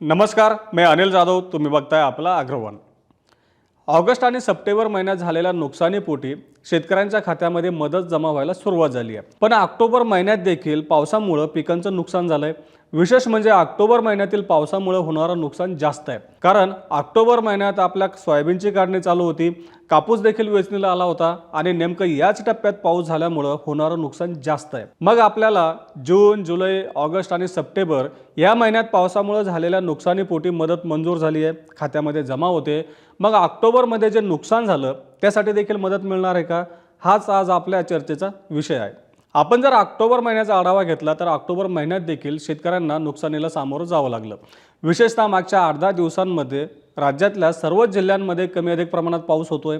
नमस्कार मी अनिल जाधव तुम्ही बघताय आपला अग्रवन. ऑगस्ट आणि सप्टेंबर महिन्यात झालेल्या नुकसानीपोटी शेतकऱ्यांच्या खात्यामध्ये मदत जमा व्हायला सुरुवात झाली आहे. पण ऑक्टोबर महिन्यात देखील पावसामुळं पिकांचं नुकसान झालंय. विशेष म्हणजे ऑक्टोबर महिन्यातील पावसामुळे होणारं नुकसान जास्त आहे. कारण ऑक्टोबर महिन्यात आपल्या सोयाबीनची काढणी चालू होती कापूस देखील वेचणीला आला होता आणि नेमकं याच टप्प्यात पाऊस झाल्यामुळं होणारं नुकसान जास्त आहे. मग आपल्याला जून जुलै ऑगस्ट आणि सप्टेंबर या महिन्यात पावसामुळे झालेल्या नुकसानीपोटी मदत मंजूर झाली आहे. खात्यामध्ये जमा होते. मग ऑक्टोबरमध्ये जे नुकसान झालं त्यासाठी देखील मदत मिळणार आहे का? हाच आज आपल्या चर्चेचा विषय आहे. आपण जर ऑक्टोबर महिन्याचा आढावा घेतला तर ऑक्टोबर महिन्यात देखील शेतकऱ्यांना नुकसानीला सामोरं जावं लागलं. विशेषतः मागच्या आठ दहा दिवसांमध्ये राज्यातल्या सर्वच जिल्ह्यांमध्ये कमी अधिक प्रमाणात पाऊस होतोय.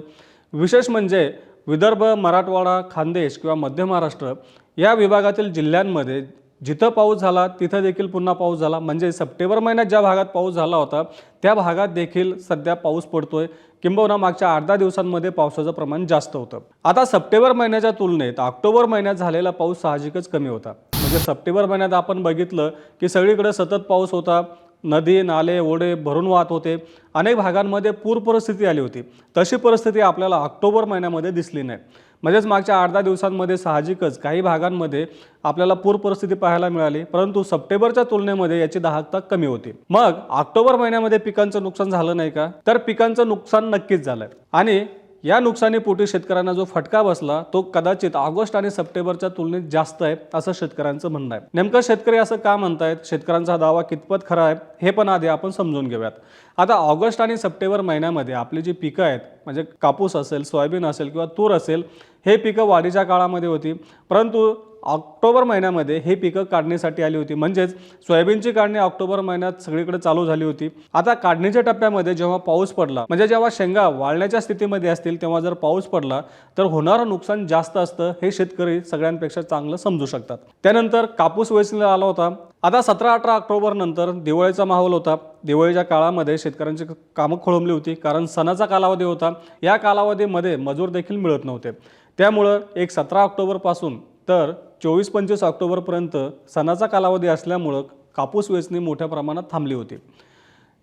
विशेष म्हणजे विदर्भ मराठवाडा खानदेश किंवा मध्य महाराष्ट्र या विभागातील जिल्ह्यांमध्ये जिथं पाऊस झाला तिथं देखील पुन्हा पाऊस झाला. म्हणजे सप्टेंबर महिन्यात ज्या भागात पाऊस झाला होता त्या भागात देखील सध्या पाऊस पडतोय. किंबहुना मागच्या आठ दहा दिवसांमध्ये पावसाचं प्रमाण जास्त होतं. आता सप्टेंबर महिन्याच्या तुलनेत ऑक्टोबर महिन्यात झालेला पाऊस साहजिकच कमी होता. म्हणजे सप्टेंबर महिन्यात आपण बघितलं की सगळीकडे सतत पाऊस होता. नदी नाले ओढे भरून वाहत होते. अनेक भागांमध्ये पूर परिस्थिती आली होती. तशी परिस्थिती आपल्याला ऑक्टोबर महिन्यामध्ये दिसली नाही. म्हणजेच मागच्या आठ दहा दिवसांमध्ये साहजिकच काही भागांमध्ये आपल्याला पूर परिस्थिती पाहायला मिळाली परंतु सप्टेंबरच्या तुलनेमध्ये याची दाहकता कमी होती. मग ऑक्टोबर महिन्यामध्ये पिकांचं नुकसान झालं नाही का? तर पिकांचं नुकसान नक्कीच झालंय. आणि या नुकसानीपोटी शेतकऱ्यांना जो फटका बसला तो कदाचित ऑगस्ट आणि सप्टेंबरच्या तुलनेत जास्त आहे असं शेतकऱ्यांचं म्हणणं आहे. नेमकं शेतकरी असं का म्हणतायत? शेतकऱ्यांचा हा दावा कितपत खरा आहे? हे पण आधी आपण समजून घेऊयात. आता ऑगस्ट आणि सप्टेंबर महिन्यामध्ये आपली जी पिकं आहेत म्हणजे कापूस असेल सोयाबीन असेल किंवा तूर असेल हे पिकं वाढीच्या काळामध्ये होती. परंतु ऑक्टोबर महिन्यामध्ये हे पिकं काढणीसाठी आली होती. म्हणजेच सोयाबीनची काढणी ऑक्टोबर महिन्यात सगळीकडे चालू झाली होती. आता काढणीच्या टप्प्यामध्ये जेव्हा पाऊस पडला म्हणजे जेव्हा शेंगा वाळण्याच्या स्थितीमध्ये असतील तेव्हा जर पाऊस पडला तर होणारं नुकसान जास्त असतं हे शेतकरी सगळ्यांपेक्षा चांगलं समजू शकतात. त्यानंतर कापूस वेचणीला आला होता. आता सतरा अठरा ऑक्टोबर नंतर दिवाळीचा माहोल होता. दिवाळीच्या काळामध्ये शेतकऱ्यांची कामं खोळंबली होती कारण सणाचा कालावधी होता. या कालावधीमध्ये मजूर देखील मिळत नव्हते. त्यामुळं एक सतरा ऑक्टोबरपासून तर चोवीस पंचवीस ऑक्टोबरपर्यंत सणाचा कालावधी असल्यामुळं कापूस वेचणी मोठ्या प्रमाणात थांबली होती.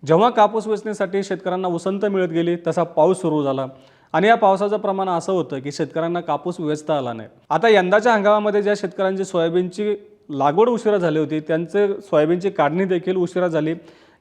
जेव्हा कापूस वेचणीसाठी शेतकऱ्यांना उसंत मिळत गेली तसा पाऊस सुरू झाला. आणि या पावसाचं प्रमाण असं होतं की शेतकऱ्यांना कापूस वेचता आला नाही. आता यंदाच्या हंगामामध्ये ज्या शेतकऱ्यांची सोयाबीनची लागवड उशिरा झाली होती त्यांचे सोयाबीनची काढणी देखील उशिरा झाली.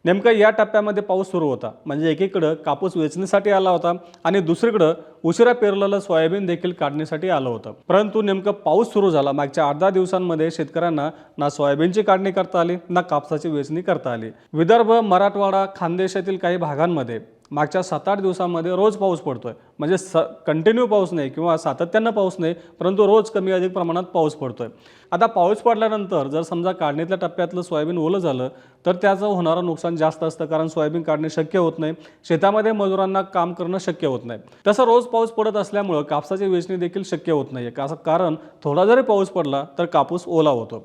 नेमकं या टप्प्यामध्ये पाऊस सुरू होता. म्हणजे एकीकडं कापूस वेचणीसाठी आला होता आणि दुसरीकडं उशिरा पेरलेलं सोयाबीन देखील काढणीसाठी आलं होतं. परंतु नेमकं पाऊस सुरू झाला. मागच्या आठ दहा दिवसांमध्ये शेतकऱ्यांना ना सोयाबीनची काढणी करता आली ना कापसाची वेचणी करता आली. विदर्भ मराठवाडा खानदेशातील काही भागांमध्ये मागच्या सात आठ दिवसामध्ये रोज पाऊस पडतो आहे म्हणजे स कंटिन्यू पाऊस नाही किंवा सातत्यानं पाऊस नाही परंतु रोज कमी अधिक प्रमाणात पाऊस पडतो आहे आता पाऊस पडल्यानंतर जर समजा काढणीतल्या टप्प्यातलं सोयाबीन ओलं झालं तर त्याचं होणारं नुकसान जास्त असतं कारण सोयाबीन काढणे शक्य होत नाही. शेतामध्ये मजुरांना काम करणं शक्य होत नाही. तसं रोज पाऊस पडत असल्यामुळं कापसाची वेचणी देखील शक्य होत नाही आहे कारण थोडा जरी पाऊस पडला तर कापूस ओला होतो.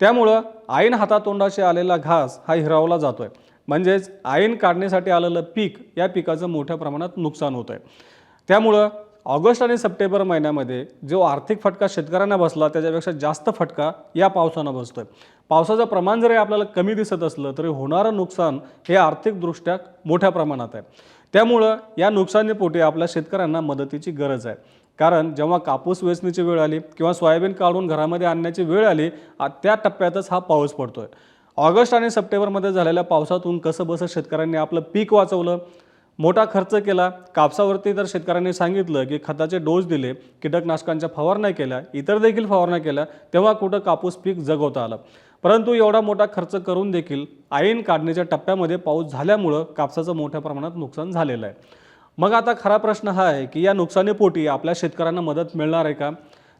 त्यामुळं आईन हातातोंडाशी आलेला घास हा हिरावला जातो आहे म्हणजेच ऐन काढण्यासाठी आलेलं पीक या पिकाचं मोठ्या प्रमाणात नुकसान होत आहे. त्यामुळं ऑगस्ट आणि सप्टेंबर महिन्यामध्ये जो आर्थिक फटका शेतकऱ्यांना बसला त्याच्यापेक्षा जास्त फटका या पावसानं बसतोय. पावसाचं प्रमाण जरी आपल्याला कमी दिसत असलं तरी होणारं नुकसान हे आर्थिकदृष्ट्या मोठ्या प्रमाणात आहे. त्यामुळं या नुकसानीपोटी आपल्या शेतकऱ्यांना मदतीची गरज आहे. कारण जेव्हा कापूस वेचणीची वेळ आली किंवा सोयाबीन काढून घरामध्ये आणण्याची वेळ आली त्या टप्प्यातच हा पाऊस पडतोय. ऑगस्ट आणि सप्टेंबरमध्ये झालेल्या पावसातून कसं बसं शेतकऱ्यांनी आपलं पीक वाचवलं मोठा खर्च केला. कापसावरती तर शेतकऱ्यांनी सांगितलं की खताचे डोस दिले कीटकनाशकांच्या फवारण्या केल्या इतर देखील फवारण्या केल्या तेव्हा कुठं कापूस पीक जगवता आलं. परंतु एवढा मोठा खर्च करून देखील ऐन काढण्याच्या टप्प्यामध्ये पाऊस झाल्यामुळं कापसाचं मोठ्या प्रमाणात नुकसान झालेलं आहे. मग आता खरा प्रश्न हा आहे की या नुकसानीपोटी आपल्या शेतकऱ्यांना मदत मिळणार आहे का?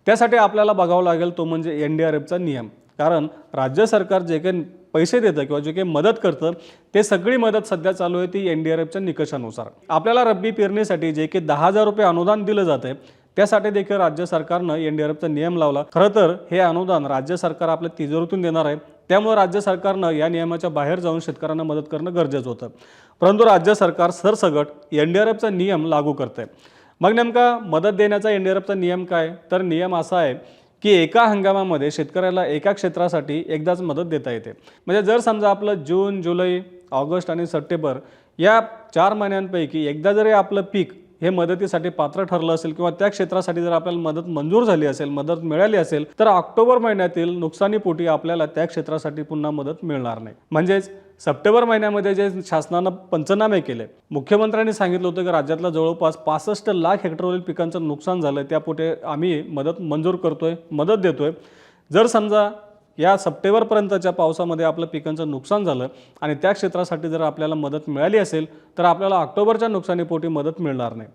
त्यासाठी आपल्याला बघावं लागेल तो म्हणजे एन डी आर एफचा नियम. कारण राज्य सरकार जे काही पैसे देतं किंवा जे काही मदत करतं ते सगळी मदत सध्या चालू आहे ती एन डी आर एफच्या निकषानुसार. आपल्याला रब्बी पेरणीसाठी जे काही दहा हजार रुपये अनुदान दिलं जातं त्यासाठी देखील राज्य सरकारनं एन डी आर एफचा नियम लावला. खरं तर हे अनुदान राज्य सरकार आपल्या तिजोरीतून देणार आहे. त्यामुळे राज्य सरकारनं या नियमाच्या बाहेर जाऊन शेतकऱ्यांना मदत करणं गरजेचं होतं. परंतु राज्य सरकार सरसगट एन डी आर एफचा नियम लागू करते मग नेमका मदत देण्याचा एन डी आर एफचा नियम काय? तर नियम असा आहे की एका हंगामामध्ये शेतकऱ्याला एका क्षेत्रासाठी एकदाच मदत देता येते. म्हणजे जर समजा आपलं जून जुलै ऑगस्ट आणि सप्टेंबर या चार महिन्यांपैकी एकदा जरी आपलं पीक हे मदतीसाठी पात्र ठरलं असेल किंवा त्या क्षेत्रासाठी जर आपल्याला मदत मंजूर झाली असेल मदत मिळाली असेल तर ऑक्टोबर महिन्यातील नुकसानीपोटी आपल्याला त्या क्षेत्रासाठी पुन्हा मदत मिळणार नाही. म्हणजेच सप्टेंबर महिन्यामध्ये जे शासनानं पंचनामे केले मुख्यमंत्र्यांनी सांगितलं होतं की राज्यातल्या जवळपास पासष्ट लाख हेक्टरवरील पिकांचं नुकसान झालं त्यापोटे आम्ही मदत मंजूर करतोय मदत देतोय. जर समजा या सप्टेंबरपर्यंतच्या पावसामध्ये आपलं पिकांचं नुकसान झालं आणि त्या क्षेत्रासाठी जर आपल्याला मदत मिळाली असेल तर आपल्याला ऑक्टोबरच्या नुकसानीपोटी मदत मिळणार नाही.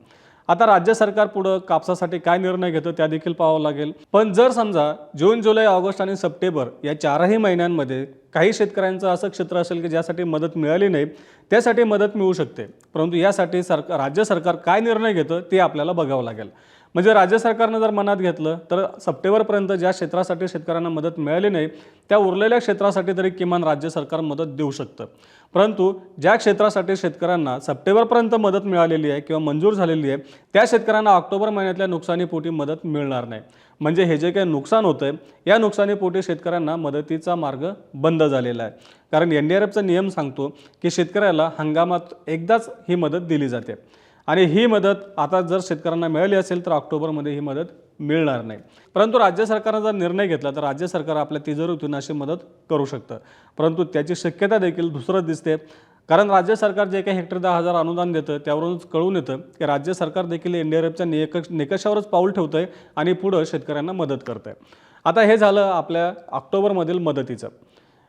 आता राज्य सरकार पुढं कापसासाठी काय निर्णय घेतं त्या देखील पाहावं लागेल. पण जर समजा जून जुलै ऑगस्ट आणि सप्टेंबर या चारही महिन्यांमध्ये काही शेतकऱ्यांचं असं क्षेत्र असेल की ज्यासाठी मदत मिळाली नाही त्यासाठी मदत मिळू शकते. परंतु यासाठी सरकार राज्य सरकार काय निर्णय घेतं ते आपल्याला बघावं लागेल. म्हणजे राज्य सरकारनं जर मनात घेतलं तर सप्टेंबरपर्यंत ज्या क्षेत्रासाठी शेतकऱ्यांना मदत मिळाली नाही त्या उरलेल्या क्षेत्रासाठी तरी किमान राज्य सरकार मदत देऊ शकतं. परंतु ज्या क्षेत्रासाठी शेतकऱ्यांना सप्टेंबरपर्यंत मदत मिळालेली आहे किंवा मंजूर झालेली आहे त्या शेतकऱ्यांना ऑक्टोबर महिन्यातल्या नुकसानीपोटी मदत मिळणार नाही. म्हणजे हे जे काही नुकसान होतं आहे या नुकसानीपोटी शेतकऱ्यांना मदतीचा मार्ग बंद झालेला आहे. कारण एन डी आर एफचा नियम सांगतो की शेतकऱ्याला हंगामात एकदाच ही मदत दिली जाते. आणि ही मदत आता जर शेतकऱ्यांना मिळाली असेल तर ऑक्टोबरमध्ये ही मदत मिळणार नाही. परंतु राज्य सरकारनं जर निर्णय घेतला तर राज्य सरकार आपल्या तिजोरीतून अशी मदत करू शकतं. परंतु त्याची शक्यता देखील दुसरं दिसते. कारण राज्य सरकार जे काही हेक्टर दहा हजार अनुदान देतं त्यावरूनच कळून येतं की राज्य सरकार देखील एन डी आर एफच्या निक निकषावरच पाऊल ठेवतं आहे आणि पुढं शेतकऱ्यांना मदत करतं आहे आता हे झालं आपल्या ऑक्टोबरमधील मदतीचं.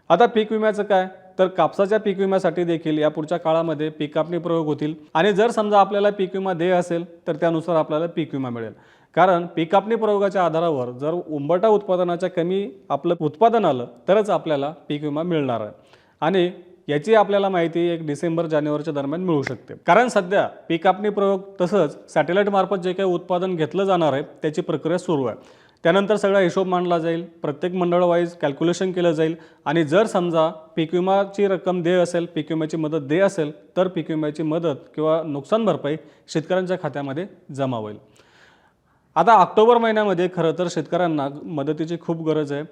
आता पीक विम्याचं काय? तर कापसाच्या पीक विम्यासाठी देखील या पुढच्या काळामध्ये पीक कापणी प्रयोग होतील. आणि जर समजा आपल्याला पीक विमा देय असेल तर त्यानुसार आपल्याला पीक विमा मिळेल. कारण पीक कापणी प्रयोगाच्या आधारावर जर उंबरटा उत्पादनाच्या कमी आपलं उत्पादन आलं तरच आपल्याला पीक विमा मिळणार आहे. आणि याची आपल्याला माहिती एक डिसेंबर जानेवारीच्या दरम्यान मिळू शकते. कारण सध्या पीक कापणी प्रयोग तसंच सॅटेलाईट मार्फत जे काही उत्पादन घेतलं जाणार आहे त्याची प्रक्रिया सुरू आहे. त्यानंतर सगळा हिशोब मांडला जाईल प्रत्येक मंडळ वाईज कॅल्क्युलेशन केलं जाईल आणि जर समजा पीक विमाची रक्कम दे असेल पीक विम्याची मदत दे असेल तर पीक विम्याची मदत किंवा नुकसान भरपाई शेतकऱ्यांच्या खात्यामध्ये जमा होईल. आता ऑक्टोबर महिन्यामध्ये खरं तर शेतकऱ्यांना मदतीची खूप गरज आहे.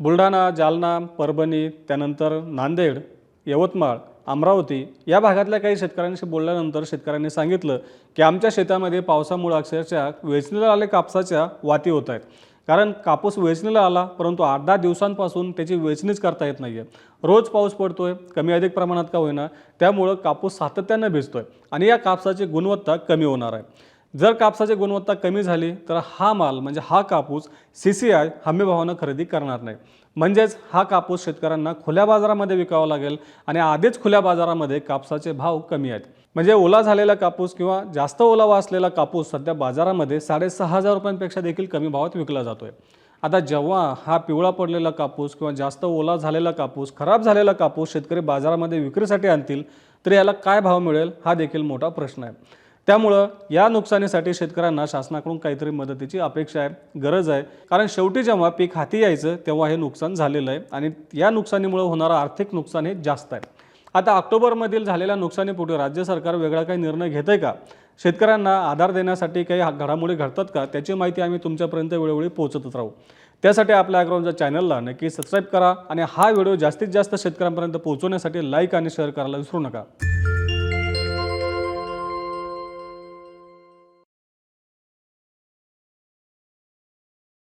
बुलढाणा जालना परभणी त्यानंतर नांदेड यवतमाळ अमरावती या भागातल्या काही शेतकऱ्यांशी बोलल्यानंतर शेतकऱ्यांनी सांगितलं की आमच्या शेतामध्ये पावसामुळे अक्षरशः वेचणीला आले कापसाच्या वाती होत आहेत. कारण कापूस वेचणीला आला परंतु आठ दहा दिवसांपासून त्याची वेचणीच करता येत नाही आहे रोज पाऊस पडतोय कमी अधिक प्रमाणात का होईना त्यामुळं कापूस सातत्यानं भिजतोय आणि या कापसाची गुणवत्ता कमी होणार आहे. जर कापसाची गुणवत्ता कमी झाली तर हा माल म्हणजे हा कापूस सी सी आय हमीभावानं खरेदी करणार नाही. म्हणजेच हा कापूस शेतकऱ्यांना खुल्या बाजारामध्ये विकावा लागेल आणि आधीच खुल्या बाजारामध्ये कापसाचे भाव कमी आहेत. म्हणजे ओला झालेला कापूस किंवा जास्त ओलावा असलेला कापूस सध्या बाजारामध्ये साडेसहा हजार रुपयांपेक्षा देखील कमी भावात विकला जातोय. आता जेव्हा हा पिवळा पडलेला कापूस किंवा जास्त ओला झालेला कापूस खराब झालेला कापूस शेतकरी बाजारामध्ये विक्रीसाठी आणतील तर याला काय भाव मिळेल हा देखील मोठा प्रश्न आहे. त्यामुळं या नुकसानीसाठी शेतकऱ्यांना शासनाकडून काहीतरी मदतीची अपेक्षा आहे गरज आहे. कारण शेवटी जेव्हा पीक हाती यायचं तेव्हा हे नुकसान झालेलं आहे आणि या नुकसानीमुळे होणारं आर्थिक नुकसान हे जास्त आहे. आता ऑक्टोबरमधील झालेल्या नुकसानीपोटी राज्य सरकार वेगळा काही निर्णय घेतं आहे का? शेतकऱ्यांना आधार देण्यासाठी काही घडामोडी घडतात का? त्याची माहिती आम्ही तुमच्यापर्यंत वेळोवेळी पोहोचतच राहू. त्यासाठी आपल्या अॅग्राऊंडच्या चॅनलला नक्की सबस्क्राईब करा आणि हा व्हिडिओ जास्तीत जास्त शेतकऱ्यांपर्यंत पोहोचवण्यासाठी लाईक आणि शेअर करायला विसरू नका.